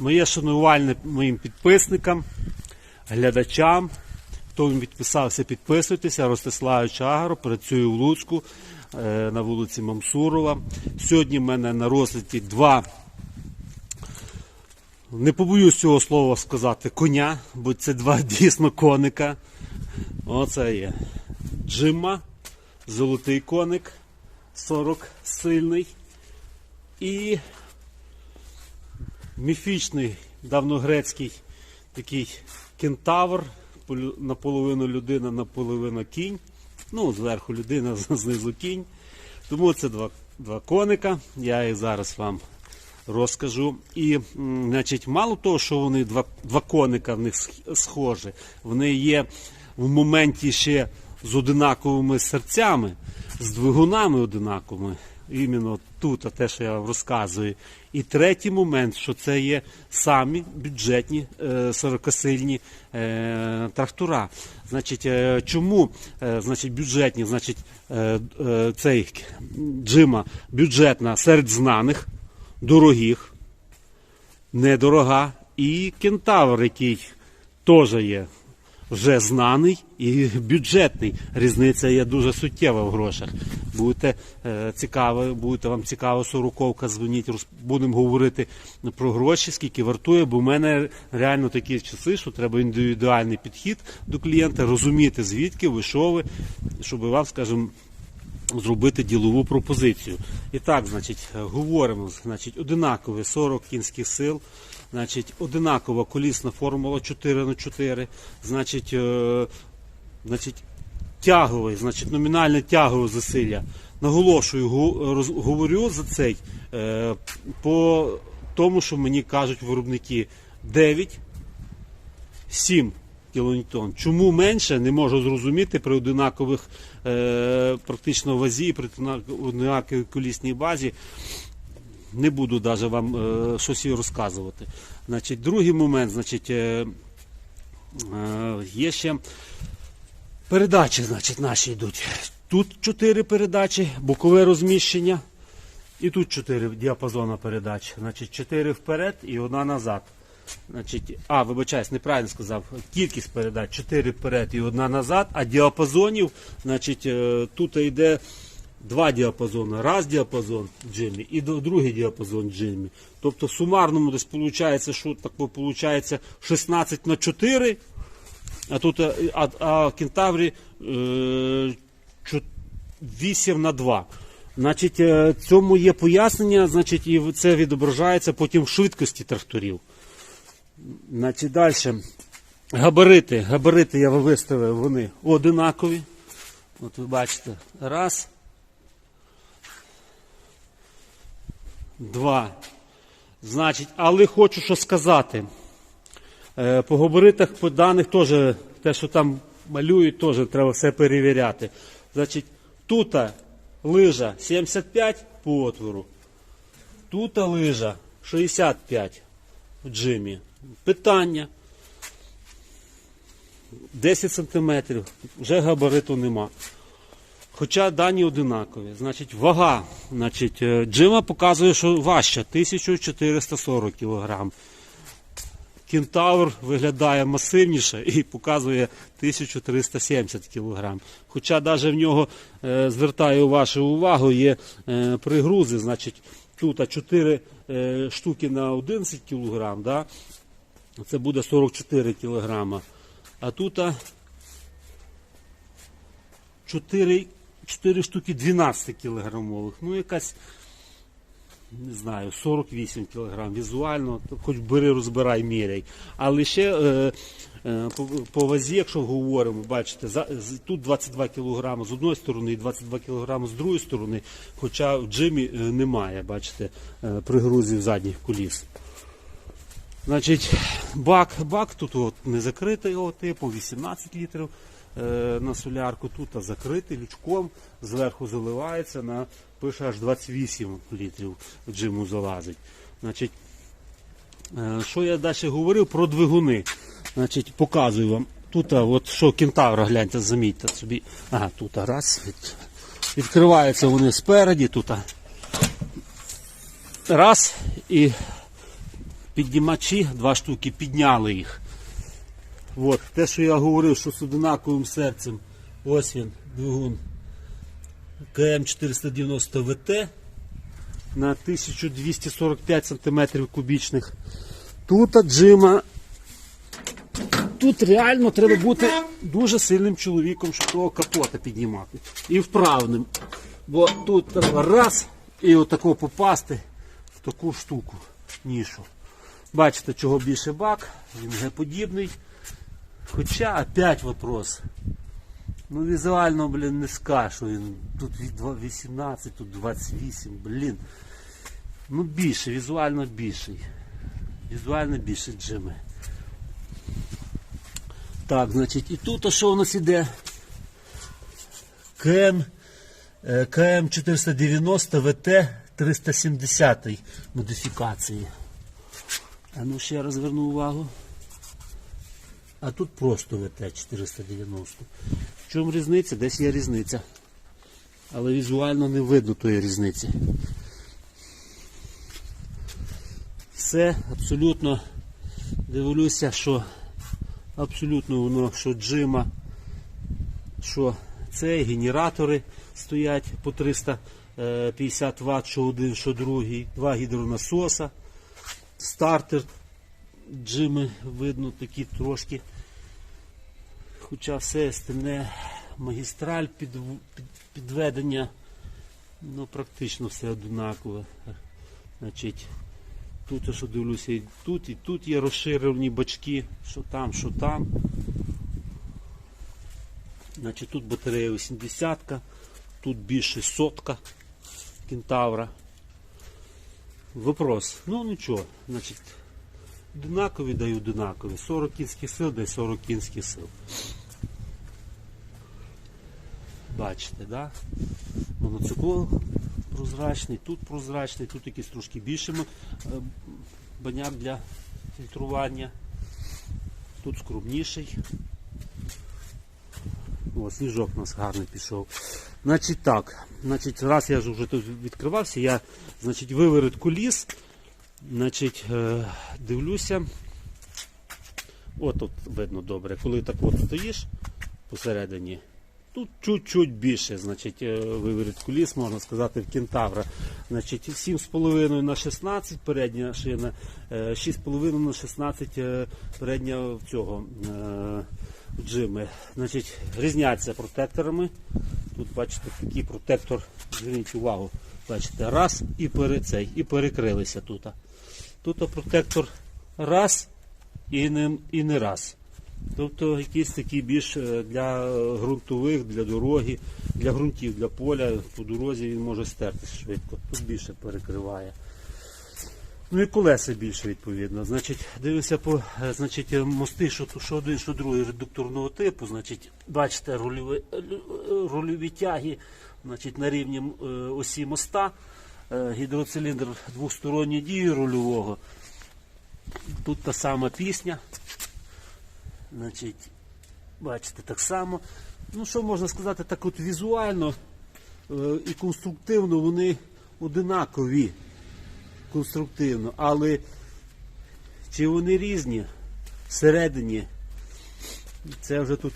Моє шанувальне моїм підписникам, глядачам. Хто не підписався, підписуйтеся. Ростислав Чагро, працюю в Луцьку е, на вулиці Мамсурова. Сьогодні в мене на розгляді два, не побоюсь цього слова сказати, коня, бо це два дійсно коника. Оце є Джима, золотий коник, 40 сильний. І міфічний давногрецький такий кентавр, наполовину людина, наполовину кінь. Ну, зверху людина, знизу кінь. Тому це два, два коника. Я їх зараз вам розкажу. І, значить, мало того, що вони два, два коника в них схожі, вони є в моменті ще з одинаковими серцями, з двигунами одинаковими. Іменно тут, а те, що я розказую. І третій момент, що це є самі бюджетні е, 40-сильні е, трактора. Значить, е, чому е, значить, бюджетні, значить, е, е, цей джима бюджетна серед знаних, дорогих, недорога, і кентавр, який теж є вже знаний і бюджетний. Різниця є дуже суттєва в грошах. Будете е, цікаво, будете вам цікаво сороковка, дзвоніть, роз- будемо говорити про гроші, скільки вартує, бо в мене реально такі часи, що треба індивідуальний підхід до клієнта, розуміти звідки ви, що ви, щоб вам, скажімо, зробити ділову пропозицію. І так, значить, говоримо, значить, одинакові 40 кінських сил, значить, одинакова колісна формула 4 на 4 значить, е, значить, тяговий, значить, номінальне тягове засилля. Наголошую, гу- говорю за цей е, по тому, що мені кажуть виробники 9 7 кілоньтон. Чому менше, не можу зрозуміти при одинакових е, практично вазі, при одинаковій колісній базі. Не буду навіть вам е, щось розказувати. Значить, другий момент, значить, е, е, є ще передачі, значить, наші йдуть. Тут чотири передачі, бокове розміщення. І тут чотири діапазона передач. Значить, чотири вперед і одна назад. Значить, а, вибачаюсь, неправильно сказав. Кількість передач 4 вперед і одна назад, а діапазонів, значить, е, тут йде два діапазони. Раз діапазон Джиммі і другий діапазон Джиммі. Тобто в сумарному десь виходить, що так виходить 16 на 4, а тут е, а, а в кентаврі е, 8 на 2. Значить, е, цьому є пояснення, значить, і це відображається потім в швидкості тракторів. Значить, далі. Габарити. Габарити я виставив, вони одинакові. От ви бачите. Раз. Два. Значить, але хочу що сказати. Е, По габаритах, по даних теж, те, що там малюють, теж треба все перевіряти. Значить, тут лижа 75 по отвору. Тут лижа 65 в джимі. Питання. 10 сантиметрів. Вже габариту нема. Хоча дані одинакові. Значить, вага. Значить, е, джима показує, що важча 1440 кг. Кентавр виглядає масивніше і показує 1370 кг. Хоча навіть в нього, е, звертаю вашу увагу, є е, пригрузи. Значить, тут 4 е, штуки на 11 кг, да? це буде 44 кг. А тут 4, 4 штуки 12 кілограмових. Ну, якась, не знаю, 48 кілограм візуально, хоч бери, розбирай, міряй. Але ще е, е, по, по вазі, якщо говоримо, бачите, за, тут 22 кілограми з одної сторони і 22 кілограми з другої сторони, хоча в джимі е, немає, бачите, е, пригрузів задніх коліс. Значить, бак, бак тут от не закритий його типу, 18 літрів на солярку, тут закритий лючком, зверху заливається, на, пише аж 28 літрів джиму залазить. Значить, е, що я далі говорив про двигуни. Значить, показую вам. Тут, от що кентавра, гляньте, замітьте собі. Ага, тут раз. Від, відкриваються вони спереді, тут раз і піднімачі, два штуки, підняли їх. От, те, що я говорив, що з одинаковим серцем, ось він, двигун КМ490 ВТ на 1245 см кубічних. Тут джима. Тут реально треба бути дуже сильним чоловіком, щоб того капота піднімати. І вправним. Бо тут треба раз і отако попасти в таку штуку, нішу. Бачите, чого більше бак, він Г-подібний. Хоча опять вопрос. Ну візуально, блін, не скажеш, що він тут 18, тут 28, блін. Ну більше, візуально більший. Візуально більше джими. Так, значить, і тут що у нас іде? КМ, е, КМ 490 ВТ 370 модифікації. А ну ще раз зверну увагу. А тут просто ВТ 490. В чому різниця? Десь є різниця. Але візуально не видно тої різниці. Все абсолютно дивлюся, що абсолютно воно, що джима, що це генератори стоять по 350 Вт, що один, що другий, два гідронасоса, стартер джими видно такі трошки. Хоча все остальне магістраль під, під, підведення, ну практично все однакове. Значить, тут я що дивлюся, і тут, і тут є розширені бачки, що там, що там. Значить, тут батарея 80, тут більше сотка кентавра. Вопрос. Ну нічого, значить, одинакові даю одинакові. 40 кінських сил, дай 40 кінських сил. Бачите, да? Моноцикл прозрачний, тут прозрачний, тут якийсь трошки більше е, баняк для фільтрування. Тут скромніший. О, сніжок у нас гарний пішов. Значить так, значить, раз я вже тут відкривався, я значить, виворот куліс, значить, е, дивлюся. От тут видно добре, коли так от стоїш посередині, тут чуть-чуть більше, значить, е, виворот куліс, можна сказати, в кентавра. Значить, 7,5 на 16 передня шина, е, 6,5 на 16 е, передня в цього е, джими. Значить, різняться протекторами. Тут бачите такий протектор, зверніть увагу, бачите, раз і пере цей, і перекрилися тут. Тут протектор раз і не, і не раз. Тобто якісь такі більш е, для ґрунтових, для дороги, для ґрунтів, для поля, по дорозі він може стертися швидко. Тут більше перекриває. Ну і колеса більше відповідно. Значить, дивимося по е, значить, мости, що, що один, що другий редукторного типу. Значить, бачите, рульові, е, рульові тяги значить, на рівні осі моста. Е, Гідроциліндр двосторонньої дії рульового. Тут та сама пісня. Значить, бачите, так само. Ну, що можна сказати, так от візуально е, і конструктивно вони одинакові конструктивно, але чи вони різні всередині, це вже тут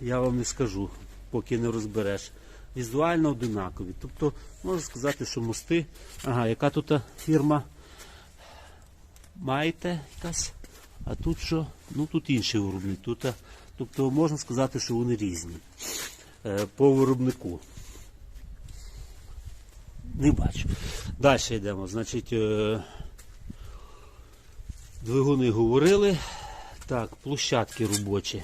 я вам не скажу, поки не розбереш. Візуально одинакові. Тобто можна сказати, що мости. Ага, яка тут фірма? Маєте якась? А тут що? Ну тут інший виробник. Тут, тобто можна сказати, що вони різні е, по виробнику. Не бачу. Далі йдемо. Значить, е, двигуни говорили. Так, площадки робочі.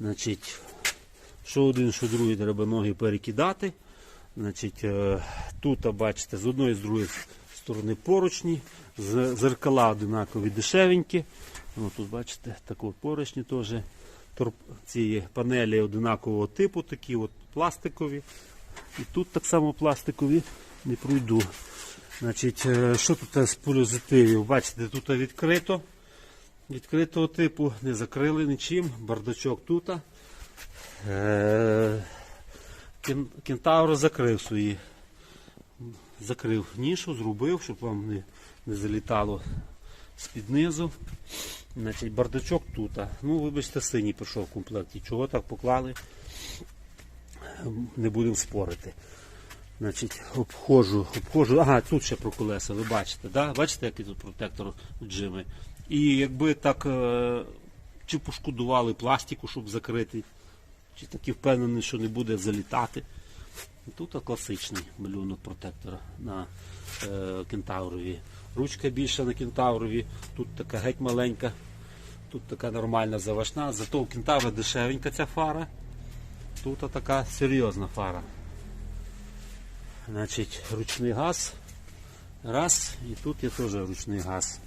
Значить, що один, що другий треба ноги перекидати. Значить, е, тут, бачите, з одної з другої сторони поручні, зеркала одинакові дешевенькі. Ну, тут бачите, такі поручні теж. Ці панелі одинакового типу, такі от пластикові. І тут так само пластикові не пройду. Значить, е, що тут з позитивів? Бачите, тут відкрито. Відкритого типу, не закрили нічим. Бардачок тут. Е, Кен- Кентавр закрив свої. Закрив нішу, зробив, щоб вам не, не залітало з-під низу. Значить, бардачок тут. Ну, вибачте, синій пішов в комплекті. Чого так поклали? Не будемо спорити. Значить, обходжу, обходжу. Ага, тут ще про колеса, ви бачите, да? бачите, який тут протектор джими. І якби так е, чи пошкодували пластику, щоб закрити, чи таки впевнений, що не буде залітати. Тут класичний малюнок протектора на е, кентаврові. Ручка більша на кентаврові, тут така геть маленька, тут така нормальна завашна, зато у кентавра дешевенька ця фара. Тут така серйозна фара. Значить, ручний газ. Раз, і тут є теж ручний газ.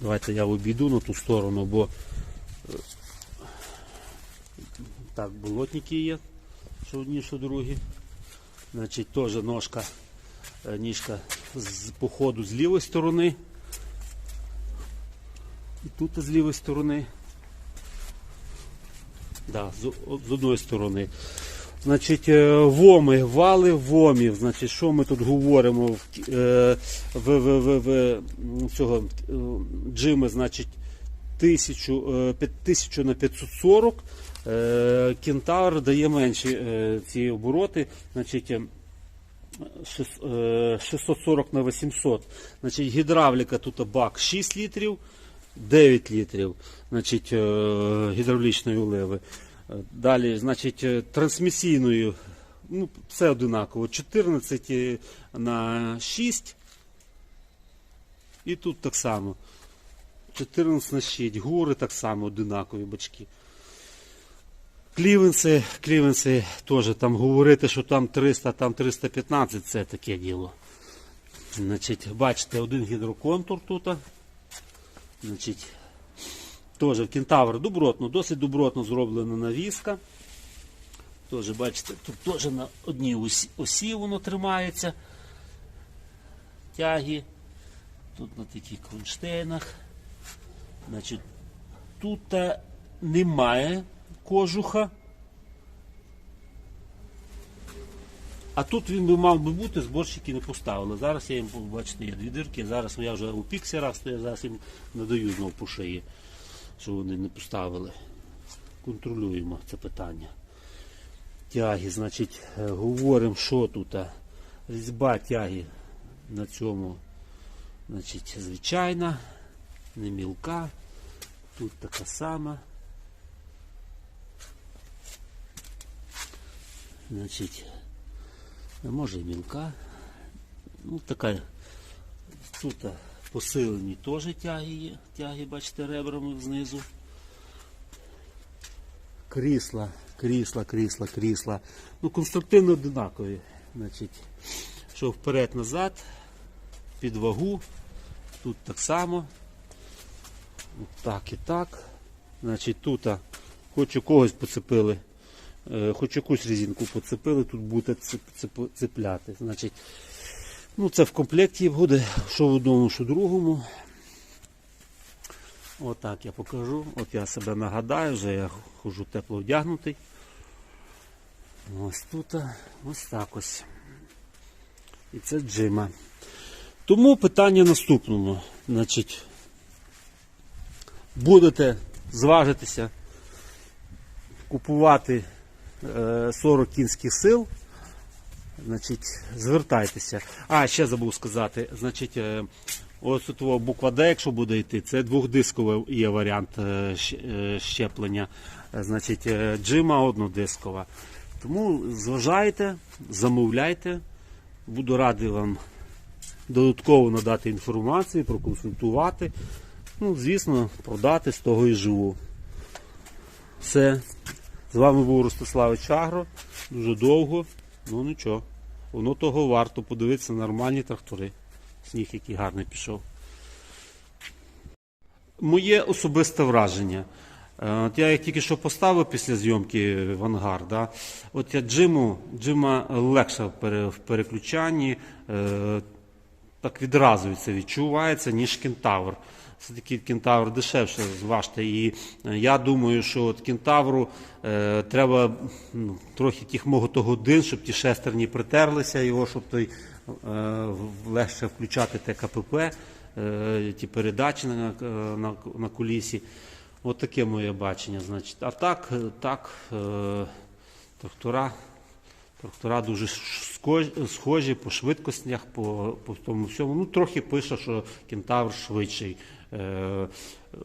Давайте я обійду на ту сторону, бо е, так, болотники є, що одні, що другі. Значить, теж ножка, е, ніжка з походу з лівої сторони. І тут з лівої сторони. Да, з, з одної сторони. Значить, е, воми, вали вомів. Значить, що ми тут говоримо в, е, в, в, в, в цього джими, значить, 1000, е, п'ят- 1000 на 540. Е, Кентавр дає менші е, ці обороти. Значить, е, шес- е, 640 на 800. Значить, гідравліка тут бак 6 літрів, 9 літрів, значить, гідравлічної оливи. Е, Далі, значить, трансмісійною, ну, все одинаково, 14 на 6. І тут так само. 14 на 6. Гури так само одинакові бачки. Клівенси, клівенси теж там говорити, що там 300, там 315, це таке діло. Значить, бачите, один гідроконтур тут. Значить, теж в кентавр добротно, досить добротно зроблена навіска. Теж, бачите, тут теж на одній осі, осі воно тримається. Тяги. Тут на таких кронштейнах. Значить, тут немає кожуха. А тут він би мав би бути, зборщики не поставили. Зараз я їм, бачите, є дві дирки, зараз я вже у піксерах стою, зараз їм надаю знову по шиї, що вони не поставили. Контролюємо це питання. Тяги, значить, е, говоримо, що тут. Різьба тяги на цьому, значить, звичайна, не мілка. Тут така сама. Значить, може мілка. Ну, така. Тут посилені теж тяги є. Тяги, бачите, ребрами знизу. Крісла, крісла, крісла, крісла. Ну, конструктивно одинакові. Значить, що вперед-назад, під вагу. Тут так само. От Так і так. Значить, тут хоч у когось поцепили, хоч якусь резинку поцепили, тут буде цеп- цеп- цепляти. Значить, ну це в комплекті буде, що в одному, що в другому. Отак я покажу. От я себе нагадаю, вже я хожу тепло вдягнутий. Ось тут, ось так ось. І це джима. Тому питання наступному. Значить, будете зважитися купувати е, 40 кінських сил, значить, звертайтеся. А, ще забув сказати, значить, е, ось тут буква Д, якщо буде йти, це двохдисковий є варіант е, е, щеплення. Е, Значить, е, джима однодискова. Тому зважайте, замовляйте. Буду радий вам додатково надати інформацію, проконсультувати. Ну, звісно, продати з того і живу. Все. З вами був Ростиславич Агро. Дуже довго. Ну нічого. Воно того варто подивитися нормальні трактори. Сніг, який гарний пішов. Моє особисте враження. Е, От я як тільки що поставив після зйомки в ангар, да, от я джиму, джима легша в переключанні, е, так відразу це відчувається, ніж кентавр. Все-таки кентавр дешевше, зважте. І е, я думаю, що от кентавру е, треба ну, трохи тих годин, щоб ті шестерні притерлися, його, щоб той е, легше включати те КПП. е, ті передачі на, на, на кулісі. От таке моє бачення. Значить. А так, е, так е, трактора, трактора дуже схожі, по швидкостях, по, по тому всьому. Ну, трохи пише, що кентавр швидший е,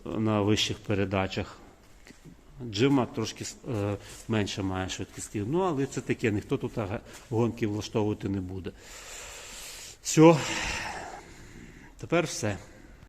на вищих передачах. Джима трошки е, менше має швидкості. Ну, але це таке, ніхто тут гонки влаштовувати не буде. Все. Тепер все.